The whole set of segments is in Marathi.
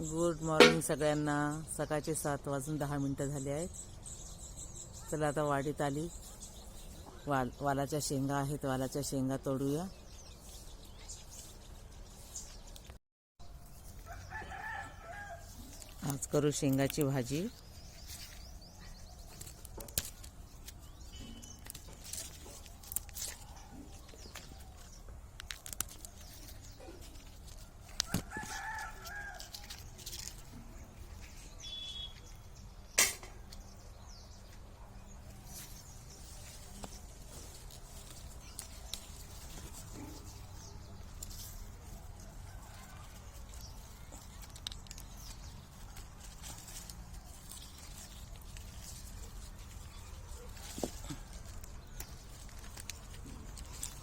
गुड मॉर्निंग सगळ्यांना. सकाळचे सात वाजून दहा मिनटं झाले आहेत. चला आता वाडीत आली. वाल वालाच्या शेंगा आहेत. वालाच्या शेंगा तोडूया. आज करू शेंगाची भाजी.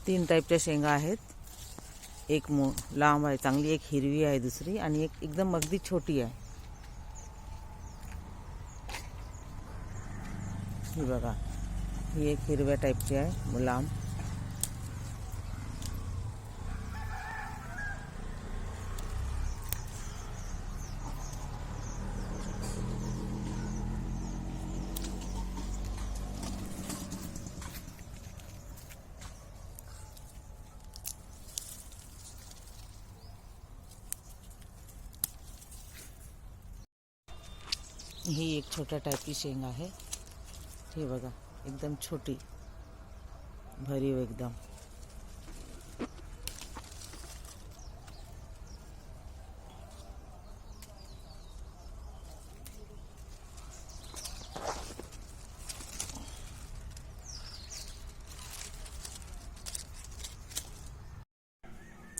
तीन टाईपच्या शेंगा आहेत. एक मो लांब आहे चांगली एक हिरवी आहे दुसरी आणि एक एकदम अगदी छोटी आहे. ही बघा ही एक हिरव्या टाईपची आहे लांब. ही एक छोट्या टाईपची शेंग आहे हे बघा, एकदम छोटी, भरीव एकदम।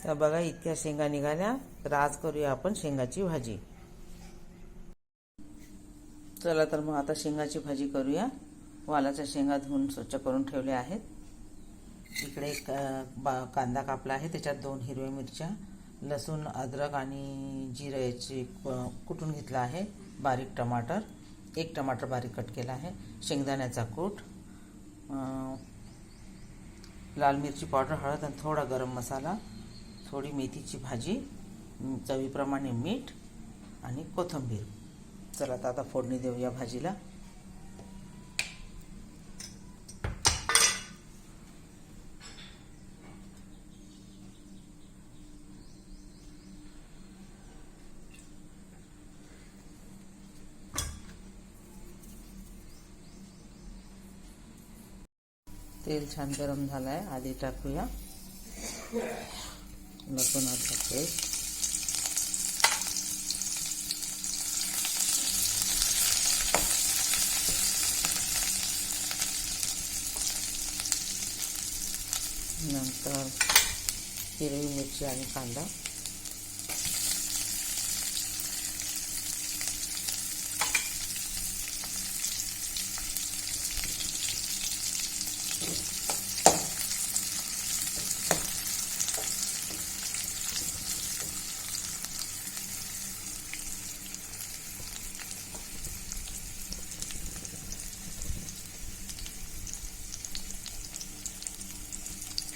तर बघा, इतक्या शेंगा निघाल्या. तर आज करूया आपण शेंगाची भाजी. चला तर मग आता शेंगाची भाजी करूया. वालाच्या शेंगा धुवून स्वच्छ करून ठेवल्या आहेत. इकडे एक बा कांदा कापला आहे. त्याच्यात दोन हिरव्या मिरच्या लसूण अद्रक आणि जिरं याची कुटून घेतला आहे. बारीक टमाटर. एक टमाटर बारीक कट केला आहे. शेंगदाण्याचा कूट. लाल मिरची पावडर हळद आणि थोडा गरम मसाला. थोडी मेथीची भाजी चवीप्रमाणे मीठ आणि कोथिंबीर. चला तर आता फोडणी देऊया भाजीला. तेल छान गरम झालं आहे आधी टाकूया. लसूण अर्धा पेस्ट नंतर हिरवी मिरची आणि कांदा.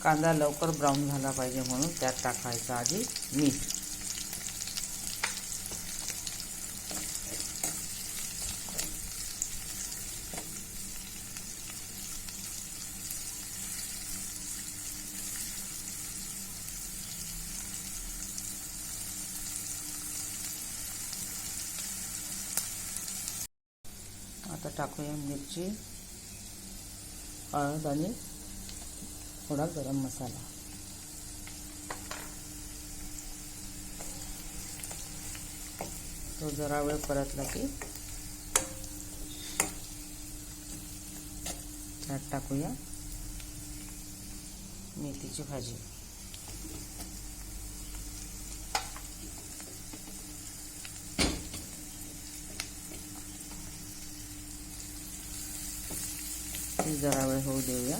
कांदा लवकर ब्राऊन झाला पाहिजे म्हणून त्यात टाकायचं आधी मीठ. आता टाकूया मिरची हळद आणि थोडा गरम मसाला. तो जरा वेळ परतला की त्यात टाकूया मेथीची भाजी. ती जरा वेळ होऊ देऊया.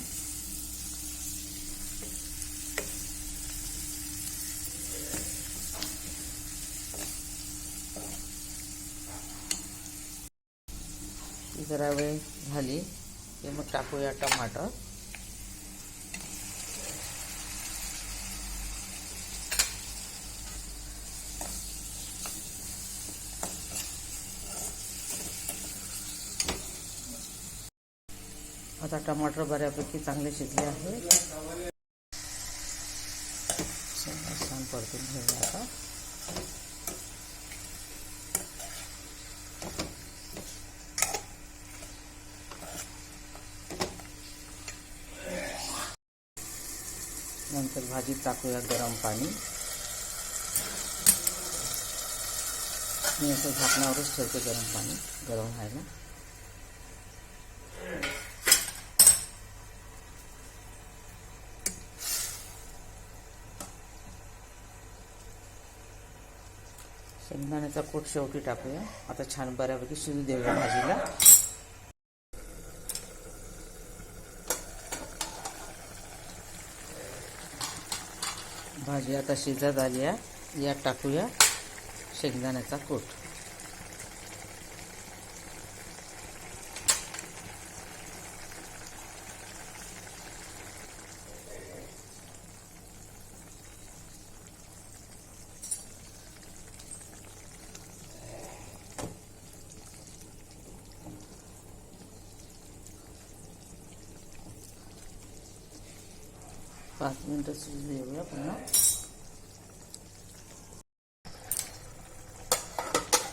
जरा वेळ झाली की मग टाकूया टमाटर. आता टमाटर बऱ्यापैकी चांगले शिजले आहे छान परतून आता भाजीत टाकूया गरम पाणी. मी असं झाकणावरच ठेवते गरम पाणी गरम व्हायला. शेंगदाण्याचा कोट शेवटी टाकूया. आता छान बऱ्यापैकी शिजू देऊया भाजीला. भाजी आता शिजत आली आहे. यात टाकूया शेंगदाण्याचा कूट. पाच मिनटं शिजू देऊया पुन्हा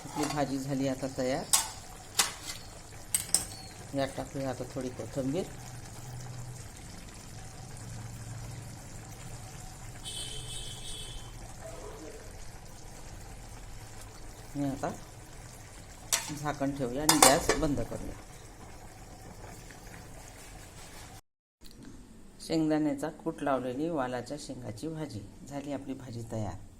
आपली भाजी झाली आता तयार. यात टाकूया आता थोडी कोथिंबीर. मी आता झाकण ठेवूया आणि गॅस बंद करूया. शेंगदाण्याचा कूट लावलेली वालाच्या शेंगाची भाजी. झाली आपली भाजी तयार.